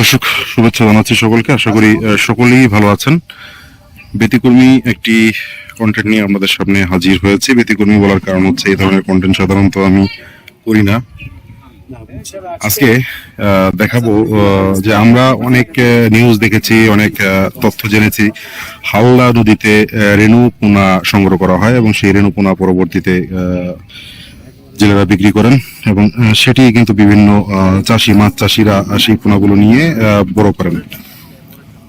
দর্শক শুভেচ্ছা জানাচ্ছি সকলকে। আশা করি সকলেই ভালো আছেন। ব্যতিকর্মী একটি কন্টেন্ট নিয়ে আমাদের সামনে হাজির হয়েছে। ব্যতিকর্মী বলার কারণ হচ্ছে এই ধরনের কন্টেন্ট সাধারণত আমি করি না। আজকে দেখাবো যে আমরা অনেক নিউজ দেখেছি অনেক তথ্য জেনেছি। হাওড়া নদীতে আহ, রেণু পোনা সংগ্রহ করা হয় এবং সেই রেণু পোনা পরবর্তীতে আহ, জেলেরা বিক্রি করেন এবং সেটি কিন্তু বিভিন্ন চাষি, মাছ চাষিরা সেই পোনাগুলো নিয়ে বড় করেন।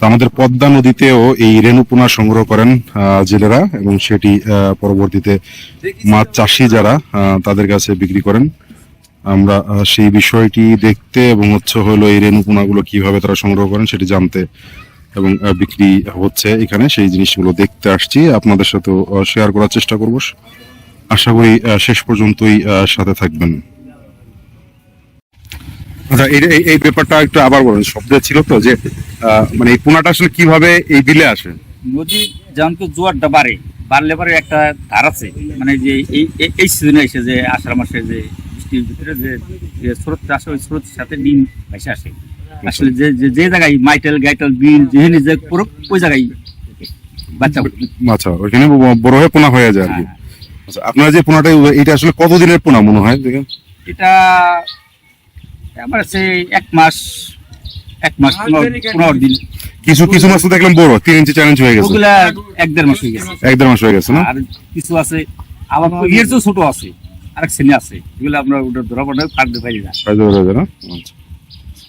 আমাদের পদ্মা নদীতেও এই রেণু পোনা সংগ্রহ করেন জেলেরা এবং সেটি পরবর্তীতে মাছ চাষি যারা তাদের কাছে বিক্রি করেন। আমরা সেই বিষয়টি দেখতে এবং হচ্ছে হলো এই রেণু পোনাগুলো কীভাবে তারা সংগ্রহ করেন সেটি জানতে এবং বিক্রি হচ্ছে এখানে, সেই জিনিসগুলো দেখতে আসছি। আপনাদের সাথেও শেয়ার করার চেষ্টা করব। আশা করি শেষ পর্যন্তই সাথে থাকবেন। আচ্ছা এই ব্যাপারটা একটু আবার বলেন শব্দ ছিল তো যে মানে এই পোনাটা আসলে কীভাবে এই বিলে আসে? নদী যেমন তো জোয়ারটা বাড়ে বাড়লে পরে একটা ধার আছে। মানে যে এই সিজনে এসে যে আষাঢ় মাসে যে বৃষ্টির ভিতরে যে যে স্রোত আসে ওই স্রোতের সাথে ডিম ভেসে আসে। আসলে যে যে- যে জায়গায় মাইটেল গাইটেল বিল যেখানে যে পুরো ওই জায়গায় বাচ্চা আচ্ছা ওইখানে বড় হয়ে পোনা হয়ে যায় আর কি। আচ্ছা আপনারা যে পোনাটা এটা আসলে কতদিনের পোনা মনে হয় দেখেন? এটা আমার সে এক মাস এক মাস পনেরো দিন। কিছু কিছু মাছ তো দেখলাম বড় তিন ইঞ্চি চার ইঞ্চি হয়ে গেছে। ওগুলা এক দেড় মাস হয়ে গেছে। এক দেড় মাস হয়ে গেছে না? আর কিছু আছে আবার ইয়ের তো ছোট আছে আরেক শ্রেণি আছে এগুলো আমরা ওটা ধরা পড়ে কাটতে পারি না হয়ে যাবে না? আচ্ছা।